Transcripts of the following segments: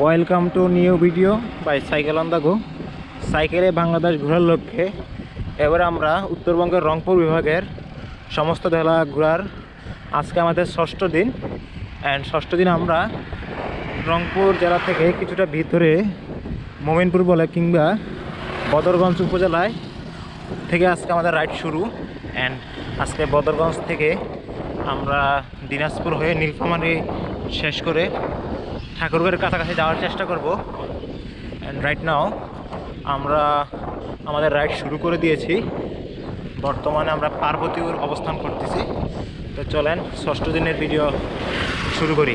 Welcome to new video by cycle on the go সাইকেলে বাংলাদেশ ঘোরার লক্ষ্যে এবার আমরা উত্তরবঙ্গের রংপুর বিভাগের সমস্ত জেলা ঘোরার আজকে আমাদের ষষ্ঠ দিন। অ্যান্ড ষষ্ঠ দিন আমরা রংপুর জেলা থেকে কিছুটা ভিতরে মোমিনপুর বলে কিংবা বদরগঞ্জ উপজেলায় থেকে আজকে আমাদের রাইড শুরু। অ্যান্ড আজকে বদরগঞ্জ থেকে আমরা দিনাজপুর হয়ে নীলফামারী শেষ করে ঠাকুরগাঁয়ের কাছাকাছি যাওয়ার চেষ্টা করব। অ্যান্ড রাইট নাও আমরা আমাদের রাইড শুরু করে দিয়েছি। বর্তমানে আমরা পার্বতীপুর অবস্থান করতেছি। তো চলেন, ষষ্ঠ দিনের ভিডিও শুরু করি।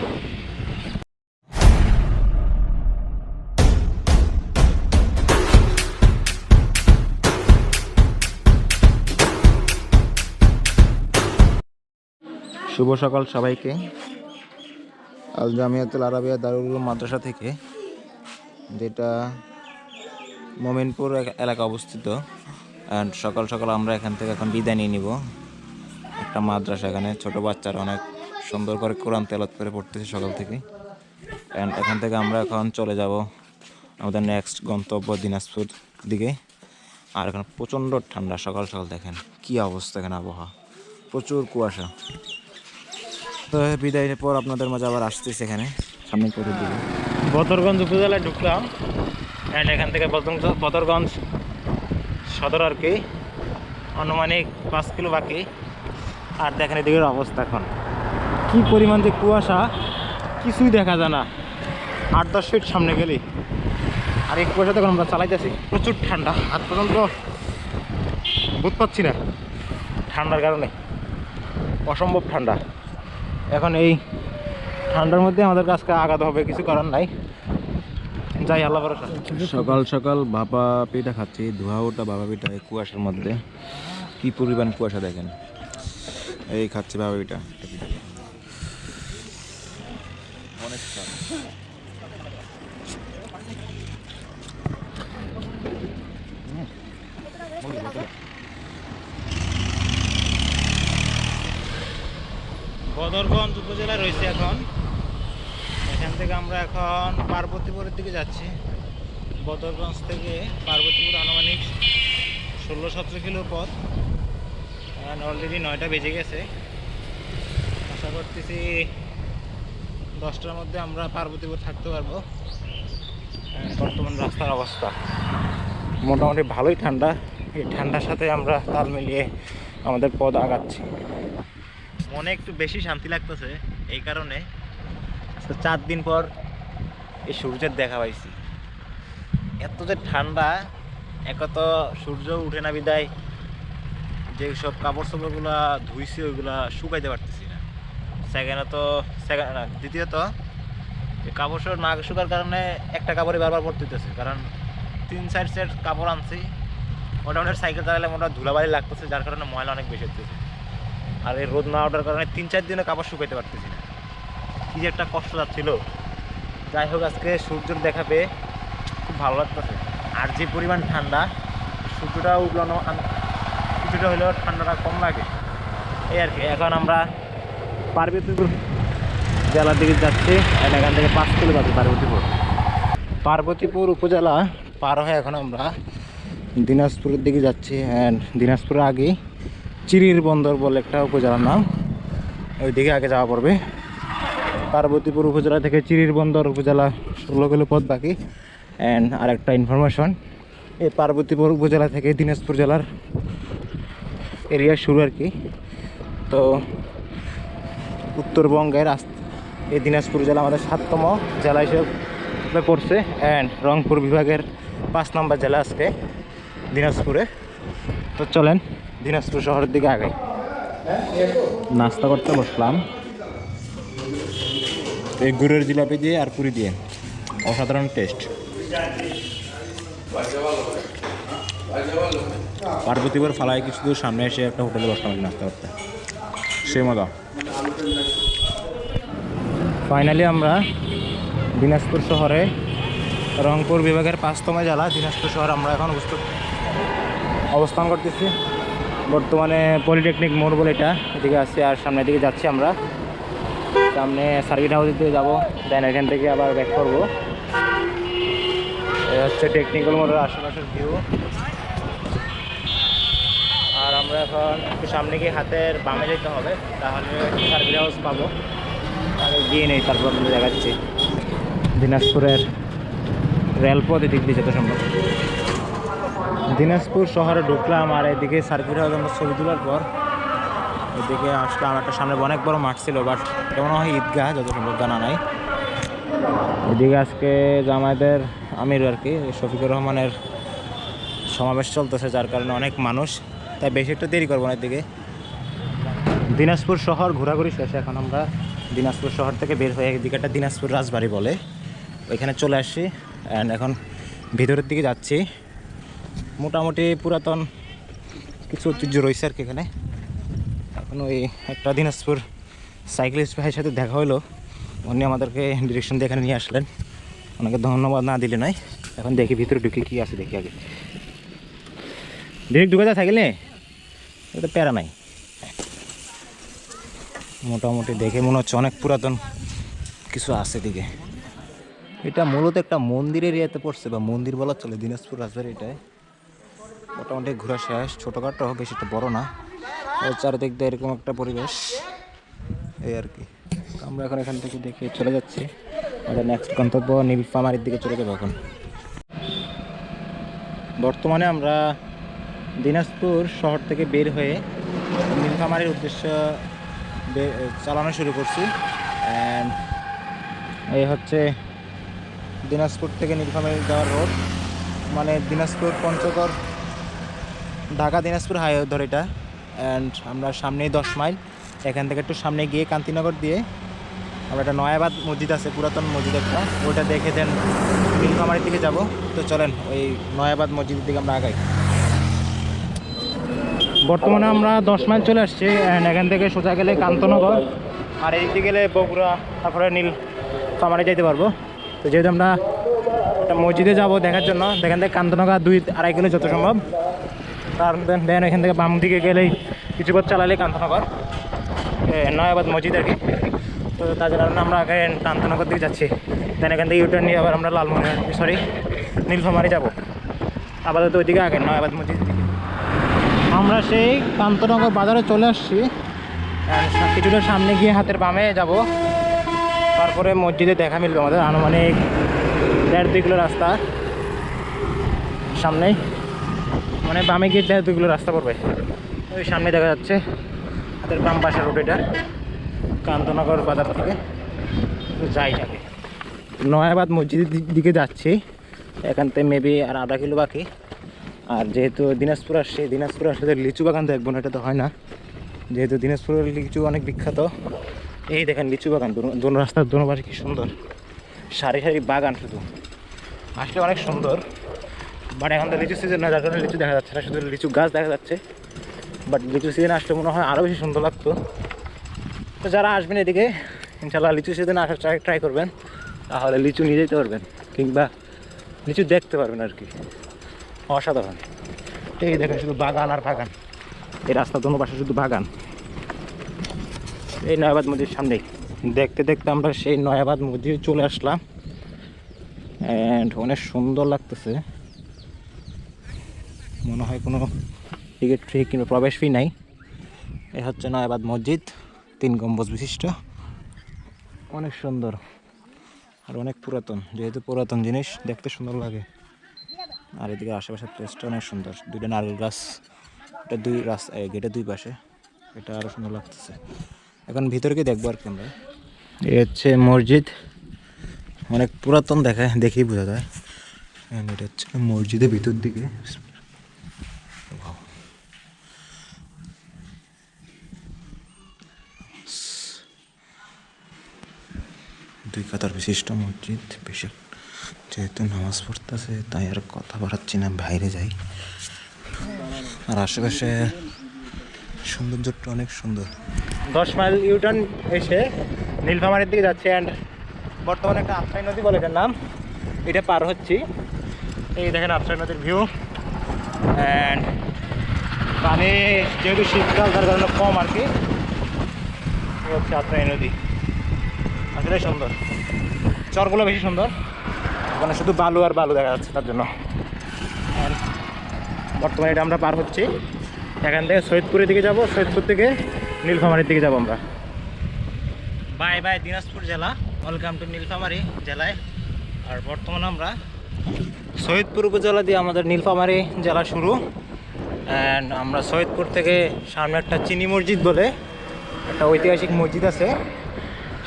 শুভ সকাল সবাইকে। আল জামিয়াতুল আরাবিয়া দারুল মাদ্রাসা থেকে, যেটা মোমিনপুর এলাকা অবস্থিত। অ্যান্ড সকাল সকাল আমরা এখান থেকে এখন বিদায় নিয়ে নিব। একটা মাদ্রাসা এখানে, ছোট বাচ্চারা অনেক সুন্দর করে কোরআন তেলাত করে পড়তেছে সকাল থেকে। অ্যান্ড এখান থেকে আমরা এখন চলে যাব আমাদের নেক্সট গন্তব্য দিনাজপুর দিকে। আর এখানে প্রচণ্ড ঠান্ডা সকাল সকাল দেখেন, কি অবস্থা এখানে আবহাওয়া। প্রচুর কুয়াশা। তো বিদায়ের পর আপনাদের মাঝে আবার আসতেছি এখানে সামনে করে দিকে বদরগঞ্জ উপজেলায় ঢুকলাম। অ্যান্ড এখান থেকে বদরগঞ্জ সদর আর কি। আনুমানিক পাঁচ কিলো বাকি। আর দেখেন এদিকের অবস্থা এখন। কি পরিমাণ যে কুয়াশা, কিছুই দেখা যায় না। আট দশ ফিট সামনে গেলি। আর এই কুয়াশা তখন আমরা চালাইতেছি। প্রচুর ঠান্ডা। আর পর্যন্ত বুঝ পাচ্ছি না। ঠান্ডার কারণে। অসম্ভব ঠান্ডা। এখন এই ঠান্ডার মধ্যে আমাদের কাজকে আগাতে হবে, কিছু করার নাই। যাই, আল্লাহ ভরসা। সকাল সকাল ভাপা পিঠা খাচ্ছি, ধোয়া ওটা ভাপা পিঠা কুয়াশার মধ্যে। কি পরিমাণ কুয়াশা দেখেন? এই খাচ্ছি ভাপা পিঠা অনেক স্বাদ। বদরগঞ্জ উপজেলায় রয়েছে এখন এখান থেকে আমরা এখন পার্বতীপুরের দিকে যাচ্ছি। বদরগঞ্জ থেকে পার্বতীপুর আনুমানিক ষোলো সতেরো কিলো পথ। অলরেডি নয়টা বেজে গেছে। আশা করতেছি দশটার মধ্যে আমরা পার্বতীপুর থাকতে পারব। বর্তমান রাস্তার অবস্থা। মোটামুটি ভালোই ঠান্ডা। এই ঠান্ডার সাথে আমরা তাল মিলিয়ে আমাদের পথ আগাচ্ছি। মনে একটু বেশি শান্তি লাগতেছে। এই কারণে আজকে চার দিন পর এই সূর্যের দেখা পাইছি। এত যে ঠান্ডা, এক তো সূর্য উঠে না বিদায়, যে সব কাপড় চোপড়গুলো ধুইছি, ওইগুলা শুকাইতে পারতেছি না। সেকেন্ড তো, সেকেন্ড দ্বিতীয়ত কাপড় চোপড় না শুকার কারণে একটা কাপড়ই বারবার পরতে হইতেছে। কারণ তিন চার সেট কাপড় আনছি মোটামুটি সাইকেল চালালে মোটামুটি ধুলাবালি লাগতেছে, যার কারণে ময়লা অনেক বেশি হচ্ছে আর এই রোদ না ওঠার কারণে তিন চার দিনে কাপড় শুকাইতে পারতেছি না। কি যে একটা কষ্ট যাচ্ছিল। যাই হোক, আজকে সূর্যের দেখা পেয়ে খুব ভালো লাগতেছে। আর যে পরিমাণ ঠান্ডা, সূর্যটা উঠলানো কিছুটা হলেও ঠান্ডাটা কম লাগে। এই আর কি, এখন আমরা পার্বতীপুর জেলার দিকে যাচ্ছি। এখান থেকে পাঁচ কিলো যাচ্ছি পার্বতীপুর। পার্বতীপুর উপজেলা পার হয়ে এখন আমরা দিনাজপুরের দিকে যাচ্ছি। অ্যান্ড দিনাজপুরের আগেই চিরির বন্দর বলে একটা উপজেলার নাম। ওইদিকে আগে যাওয়া পড়বে। পার্বতীপুর উপজেলা থেকে চিরির বন্দর উপজেলা ষোলো কিলো পথ বাকি। অ্যান্ড আরেকটা ইনফরমেশন এই পার্বতীপুর উপজেলা থেকে দিনাজপুর জেলার এরিয়া শুরু আর কি। তো উত্তরবঙ্গের এই দিনাজপুর জেলা আমাদের সাততম জেলা হিসেবে পড়ছে। অ্যান্ড রংপুর বিভাগের পাঁচ নম্বর জেলা আজকে দিনাজপুরে। তো চলেন দিনাজপুর শহরের দিকে আগে নাস্তা করতে বসলাম। এই গুড়ের জিলাপি দিয়ে আর পুরি দিয়ে। অসাধারণ টেস্ট পার্বতীপুর ফালায় কিছু দূর সামনে এসে একটা হোটেলে বসলাম নাস্তা করতে। সে মজা। ফাইনালি আমরা দিনাজপুর শহরে রংপুর বিভাগের পাঁচতম জেলা। দিনাজপুর শহর আমরা এখন অবস্থ- অবস্থান করতেছি। বর্তমানে পলিটেকনিক মোড় বলে এটা। এদিকে আসছে আর সামনের দিকে যাচ্ছি আমরা। সামনে সার্কিট হাউসের দিকে যাব। দেন এখান থেকে আবার ব্যাক করব। হচ্ছে টেকনিক্যাল মোড়ের আশেপাশের ভিউ আর আমরা এখন সামনে গিয়ে হাতের বামে যেতে হবে, তাহলে সার্ভিস হাউস পাবো। আগে গিয়ে নেই, তারপর আপনাদের দেখাচ্ছি। দিনাজপুরের রেলপথ এদিক দিয়ে যেতে সম্ভব। দিনাজপুর শহরে ঢুকলাম আর এদিকে সার্কিট হাউস আমরা ছবি তোলার পর এদিকে আসলাম একটা সামনে অনেক বড় মাঠ ছিল বাট এটা মনে হয় ঈদগাহ, যত সম্ভব জানা নাই। এদিকে আজকে জামায়াতের আমির আর কি, শফিকুর রহমানের সমাবেশ চলতেছে, যার কারণে অনেক মানুষ, তাই বেশি একটু দেরি করব না এদিকে। দিনাজপুর শহর ঘোরাঘুরি শেষে এখন আমরা দিনাজপুর শহর থেকে বের হয়ে এদিকে একটা দিনাজপুর রাজবাড়ি বলে, ওইখানে চলে আসছি অ্যান্ড এখন ভিতরের দিকে যাচ্ছি। মোটামুটি পুরাতন কিছু ঐতিহ্য রয়েছে আর কি এখানে। এখন ওই একটা দিনাজপুর সাইক্লিস্ট ভাইয়ের সাথে দেখা হলো। উনি আমাদেরকে ডিরেকশন দিয়ে এখানে নিয়ে আসলেন। ওনাকে ধন্যবাদ না দিলে নাই এখন দেখি ভিতরে ঢুকে কী আছে, দেখি আগে। ডিরেক্ট ঢুকে সাইকেল নিয়ে এটা প্যারা নাই। মোটামুটি দেখে মনে হচ্ছে অনেক পুরাতন কিছু আছে দিকে এটা মূলত একটা মন্দিরের ইয়েতে পড়ছে বা মন্দির বলা চলে, দিনাজপুর রাজবাড়ি এটায়। মোটামুটি ঘোরা শেষ, ছোটোখাটো, বেশি একটা বড় না। চারিদিক দিয়ে এরকম একটা পরিবেশ। এই আর কি। আমরা এখন এখান থেকে দেখে চলে যাচ্ছি। আমাদের নেক্সট গন্তব্য নীলফামারির দিকে চলে যাব এখন। বর্তমানে আমরা দিনাজপুর শহর থেকে বের হয়ে নীলফামারির উদ্দেশ্য চালানো শুরু করছি। অ্যান্ড এই হচ্ছে দিনাজপুর থেকে নীলফামারী যাওয়ার রোড মানে দিনাজপুর পঞ্চগড় ঢাকা দিনাজপুর হাইওয়ে ধরে এটা। অ্যান্ড আমরা সামনেই দশ মাইল। এখান থেকে একটু সামনে গিয়ে কান্তিনগর দিয়ে আমরা একটা নয়াবাদ মসজিদ আছে, পুরাতন মসজিদ একটা। ওইটা দেখে দেন নীলফামারির দিকে যাব। তো চলেন, ওই নয়াবাদ মসজিদের দিকে আমরা আগাই। বর্তমানে আমরা দশ মাইল চলে আসছি অ্যান্ড এখান থেকে সোজা গেলে কান্তনগর। আর এই দিকে গেলে বগুড়া, তারপরে নীল ফামারে যাইতে পারব। তো যেহেতু আমরা একটা মসজিদে যাব দেখার জন্য এখান থেকে কান্তনগর দুই, আড়াই কিলো যত সম্ভব। তার দেন এখান থেকে বাম দিকে গেলেই কিছু পথ চালালে কান্তনগর। নয়াবাদ মসজিদ আর কি। তো তার কারণে আমরা আগে কান্তনগর দিকে যাচ্ছি। দেন এখান থেকে ইউটার্ন নিয়ে আবার আমরা লালমনি সরি নীলফামারি যাব। আপাতত ওইদিকে আগে, নয়াবাদ মসজিদ। দিকে আমরা সেই কান্তনগর বাজারে চলে আসছি। কিছুটা সামনে গিয়ে হাতের বামে যাব। তারপরে মসজিদে দেখা মিলবে আমাদের আনুমানিক দেড় দুই কিলো রাস্তা সামনেই। মানে বামে গিয়ে দুই রাস্তা পড়বে। ওই সামনে দেখা যাচ্ছে হাতের বাম পাশের রোড এটা, কান্তনগর বাজার থেকে। যাই যাবে নয়াবাদ মসজিদের দিকে যাচ্ছি। এখান থেকে মেবি আর আধা কিলো বাকি। আর যেহেতু দিনাজপুর আসছে দিনাজপুর আসলে লিচু বাগান দেখব না, এটা তো হয় না। যেহেতু দিনাজপুরের লিচু অনেক বিখ্যাত। এই দেখেন লিচু বাগান দোনো রাস্তার দোনো পাশে কি সুন্দর। সারি সারি বাগান শুধু। আসলে অনেক সুন্দর। বাট এখন তো লিচু সিজন না, যার কারণে লিচু দেখা যাচ্ছে না, শুধু লিচু গাছ দেখা যাচ্ছে। বাট লিচু সিজন আসলে মনে হয় আরও বেশি সুন্দর লাগতো। তো যারা আসবেন এদিকে ইনশাল্লাহ লিচু সিজনে আসার ট্রাই ট্রাই করবেন। তাহলে লিচু নিয়ে যেতে পারবেন, কিংবা লিচু দেখতে পারবেন আর কি। অসাধারণ। এই দেখেন, শুধু বাগান আর বাগান। এই রাস্তার দোনো পাশে শুধু বাগান। এই নয়াবাদ মসজিদ সামনেই। দেখতে দেখতে আমরা সেই নয়াবাদ মসজিদে চলে আসলাম। অ্যান্ড অনেক সুন্দর লাগতেছে। মনে হয় কোনো টিকিট ফি কিংবা প্রবেশ ফি নাই। এ হচ্ছে নয়াবাদ মসজিদ, তিন গম্বুজ বিশিষ্ট। অনেক সুন্দর আর অনেক পুরাতন, যেহেতু পুরাতন জিনিস, দেখতে সুন্দর লাগে। আর এদিকে আশেপাশের প্লেসটা অনেক সুন্দর। দুইটা নারকেল গাছ, এটা দুই রাস্তা গেটের দুই পাশে। এটা আরও সুন্দর লাগতেছে। এখন ভিতরকে দেখব আর কি আমরা। এই হচ্ছে মসজিদ। অনেক পুরাতন দেখায়, দেখেই বোঝা যায়। এটা হচ্ছে মসজিদের ভিতর দিকে। দুই কাতার বিশিষ্ট মসজিদ বেশি যেহেতু নামাজ পড়তেছে, তাই আর কথা বাড়াচ্ছি না, বাইরে যাই। আর আশেপাশে সৌন্দর্যটা অনেক সুন্দর। দশ মাইল ইউটার্ন এসে নীলফামারির দিকে যাচ্ছে অ্যান্ড বর্তমানে একটা আফসাই নদী বলে এটার নাম। এটা পার হচ্ছি। এই দেখেন আফসাই নদীর ভিউ অ্যান্ড পানি যেহেতু শীতকাল, তার কারণে কম আর কি। হচ্ছে আফসাই নদী। আসলে সুন্দর। চরগুলো বেশি সুন্দর। ওখানে শুধু বালু আর বালু দেখা যাচ্ছে তার জন্য। আর বর্তমানে এটা আমরা পার হচ্ছি। এখান থেকে সৈয়দপুরের দিকে যাব। সৈয়দপুর থেকে নীলফামারির দিকে যাব আমরা। বাই বাই, দিনাজপুর জেলা। ওয়েলকাম টু নীলফামারি জেলায়। আর বর্তমানে আমরা সৈয়দপুর উপজেলা দিয়ে আমাদের নীলফামারি জেলা শুরু। অ্যান্ড আমরা সৈয়দপুর থেকে সামনে একটা চিনি মসজিদ বলে একটা ঐতিহাসিক মসজিদ আছে।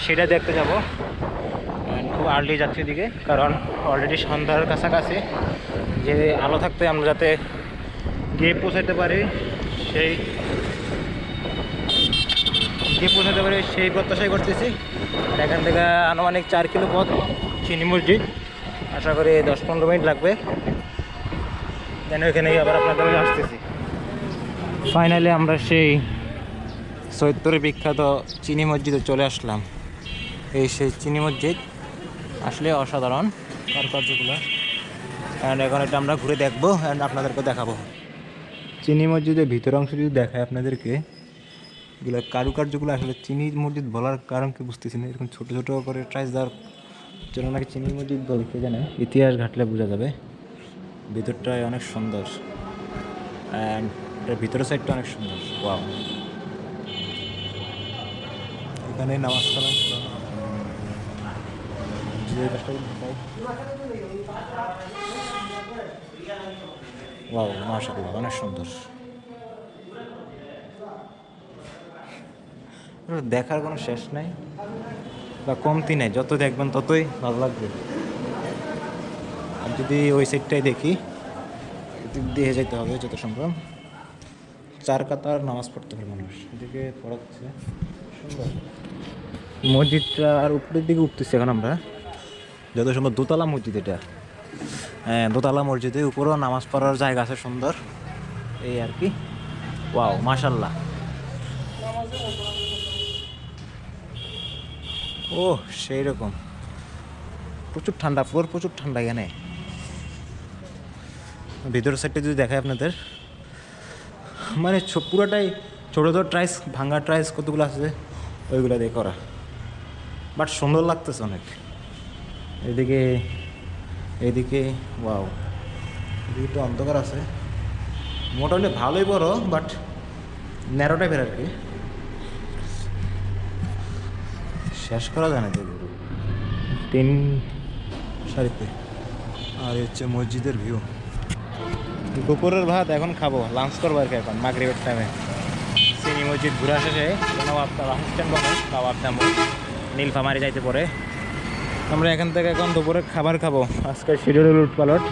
সেটা দেখতে যাব। খুব আর্লি যাচ্ছি দিকে, কারণ অলরেডি সন্ধ্যার কাছাকাছি। যে আলো থাকতে আমরা যাতে গিয়ে পৌঁছাতে পারি, সেই গিয়ে পৌঁছাতে পারি সেই প্রত্যাশাই করতেছি। আর এখান থেকে আনুমানিক চার কিলো পথ চিনি মসজিদ। আশা করি দশ পনেরো মিনিট লাগবে। দেন এখানে গিয়ে আবার আপনাদের আসতেছি। ফাইনালি আমরা সেই সৈয়দপুরের বিখ্যাত চিনি মসজিদে চলে আসলাম। এই সেই চিনি মসজিদ। আসলে অসাধারণ। কারুকার্যগুলো। অ্যান্ড এখন এটা আমরা ঘুরে দেখব অ্যান্ড আপনাদেরকে দেখাবো। চিনি মসজিদের ভিতর অংশ যদি দেখায় আপনাদেরকে এগুলো কারুকার্যগুলো আসলে চিনি মসজিদ বলার কারণ কি বুঝতেছি না। এরকম ছোটো ছোটো করে ট্রাইস দেওয়ার জন্য নাকি চিনি মসজিদ বলতে জানে? ইতিহাস ঘাটলে বোঝা যাবে। ভিতরটায় অনেক সুন্দর। অ্যান্ড এটার ভিতরের সাইডটা অনেক সুন্দর। ওয়াও এখানে নামাজ কালাম ওয়াও মাশাআল্লাহ অনেক সুন্দর। দেখার কোনো শেষ নাই, বা কমতি নেই যত দেখবেন ততই ভালো লাগবে। আর যদি ওই সাইডটাই দেখি দিয়ে যেতে হবে, যত সম্ভব। চার কাতার নামাজ পড়তে হবে মানুষ, এদিকে পড়াচ্ছে। সুন্দর। মসজিদটা আর উপরের দিকে উঠতেছি এখন আমরা। যত সম্ভব দোতলা মসজিদ এটা। হ্যাঁ দোতলা মসজিদে উপরেও নামাজ পড়ার জায়গা আছে সুন্দর। এই আর কি। ওয়াও মাশাল্লাহ ও সেই রকম প্রচুর ঠান্ডা ফ্লোর প্রচুর ঠান্ডা এখানে। ভিতরের সাইডটা যদি দেখায় আপনাদের। মানে পুরোটাই ছোটো ছোটো ট্রাইস ভাঙ্গা ট্রাইস কতগুলো আছে, ওইগুলো দিয়ে করা। বাট সুন্দর লাগতেছে অনেক। এদিকে এদিকে ওয়াও এদিকে একটু অন্ধকার আছে। মোটামুটি ভালোই বড় বাট ন্যারো টাইপের আর কি। শেষ করা যায় না। তিন। সারিতে আর হচ্ছে মসজিদের ভিউ দুপুরের ভাত এখন খাব লাঞ্চ করব আর কি এখন মাগরিবের টাইমে চিনি মসজিদ ঘুরে শেষে নবাব বাসস্ট্যান্ড বলে নবাব তেমন নীলফামারি যাইতে পরে। আমরা এখান থেকে এখন দুপুরে খাবার খাব। আজকে শিডিউল উলট পালট।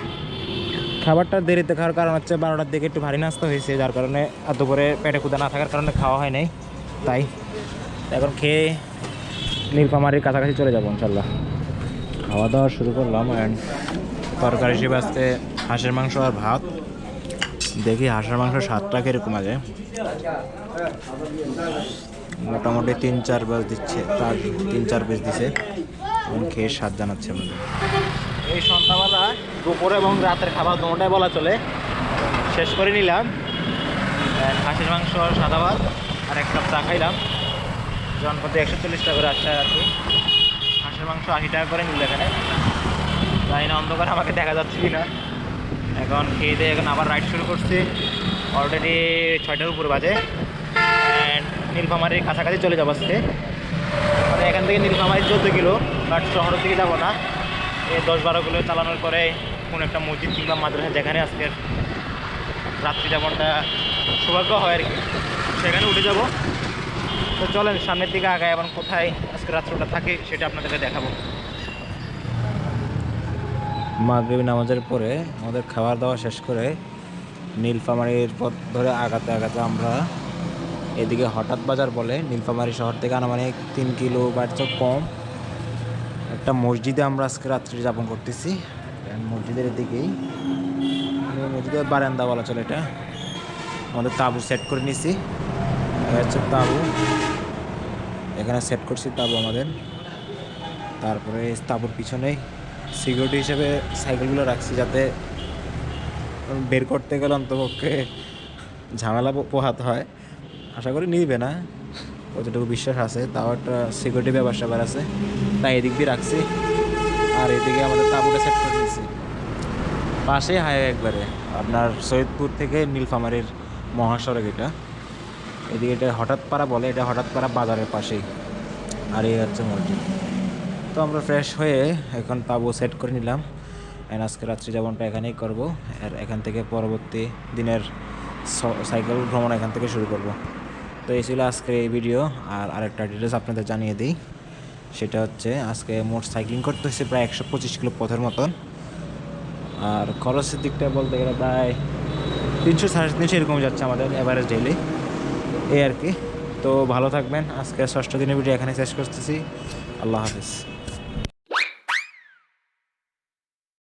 খাবারটা দেরিতে খাওয়ার কারণ হচ্ছে বারোটার দিকে একটু ভারী নাস্তা হয়েছে, যার কারণে আর দুপুরে পেটে ক্ষুদা না থাকার কারণে খাওয়া হয় নাই। তাই এখন খেয়ে নীলফামারির কাছাকাছি চলে যাব ইনশাল্লাহ খাওয়া দাওয়া শুরু করলাম অ্যান্ড তরকারি হিসেবে আসতে হাঁসের মাংস আর ভাত। দেখি হাঁসের মাংস স্বাদটা কীরকম আছে। মোটামুটি তিন চার পিস দিচ্ছে চার তিন চার পিস দিছে। এবং খেয়ে স্বাদ জানাচ্ছে আমাদের। এই সন্ধ্যাবেলা দুপুর এবং রাতের খাবার দুটাই বলা চলে। শেষ করে নিলাম। খাসির মাংস সাদা ভাত আর এক কাপ চা খাইলাম। জনপ্রতি একশো চল্লিশ টাকা করে আসছে আর কি হাঁসের মাংস আশি টাকা করে নিল এখানে। জানি না অন্ধকার আমাকে দেখা যাচ্ছে কি না এখন খেয়ে দিয়ে এখন আবার রাইড শুরু করছি। অলরেডি ছয়টার উপর বাজে। অ্যান্ড নীলফামারির কাছাকাছি চলে যাব আজকে। মানে এখান থেকে নীলফামারি চোদ্দ কিলো, বাট শহরের দিকে যাব না। এই দশ বারো কিলো চালানোর পরে কোনো একটা মসজিদ কিংবা মাদ্রাসা যেখানে আজকের রাত্রি যাপনটা সৌভাগ্য হয় আর কি। সেখানে উঠে যাব। তো চলেন, সামনের দিকে আগায় এবং কোথায় আজকে রাত্রটা থাকে সেটা আপনাদেরকে দেখাবো। মাগরিব নামাজের পরে আমাদের খাবার দাওয়া শেষ করে নীলফামারির পথ ধরে আগাতে আগাতে আমরা এদিকে হঠাৎ বাজার বলে, নীলফামারি শহর থেকে আনুমানিক তিন কিলো বাড়ছে কম। একটা মসজিদে আমরা আজকে রাত্রি যাপন করতেছি। মসজিদের এদিকেই মানে মসজিদের বারান্দা বলা চলে এটা। আমাদের তাঁবু সেট করে নিছি। হচ্ছে তাঁবু। এখানে সেট করছি তাঁবু আমাদের। তারপরে তাঁবুর পিছনেই সিকিউরিটি হিসেবে সাইকেলগুলো রাখছি যাতে বের করতে গেলে অন্তপক্ষে ঝামেলা পোহাতে হয়। আশা করি নিবে না। কতটুকু বিশ্বাস আছে, তাও একটা সিকিউরিটি ব্যাপার স্যাপার আছে। তাই এদিক দিয়ে রাখছি। আর এদিকে আমাদের তাঁবুটা সেট করে দিয়েছি পাশেই হাইওয়ে একবারে। আপনার সৈয়দপুর থেকে নীলফামারির মহাসড়ক এটা। এদিকে এটা হঠাৎ পাড়া বলে, এটা হঠাৎ পাড়া বাজারের পাশেই। আর এই হচ্ছে মসজিদ। তো আমরা ফ্রেশ হয়ে এখন তাবু সেট করে নিলাম। অ্যান্ড আজকে রাত্রি যাপনটা এখানেই করব। আর এখান থেকে পরবর্তী দিনের সাইকেল ভ্রমণ এখান থেকে শুরু করব। তো এই ছিল আজকের এই ভিডিও আর আরেকটা ডিটেলস আপনাদের জানিয়ে দিই। সেটা হচ্ছে, আজকে মোট সাইক্লিং করতে হচ্ছে প্রায় একশো পঁচিশ কিলো পথের মতন। আর খরচের দিকটা বলতে গেলে প্রায় তিনশো সাড়ে তিনশো এরকম যাচ্ছে আমাদের অ্যাভারেজ ডেইলি এই আর কি। তো ভালো থাকবেন। আজকে ষষ্ঠ দিনের ভিডিও এখানে শেষ করতেছি। আল্লাহ হাফিজ।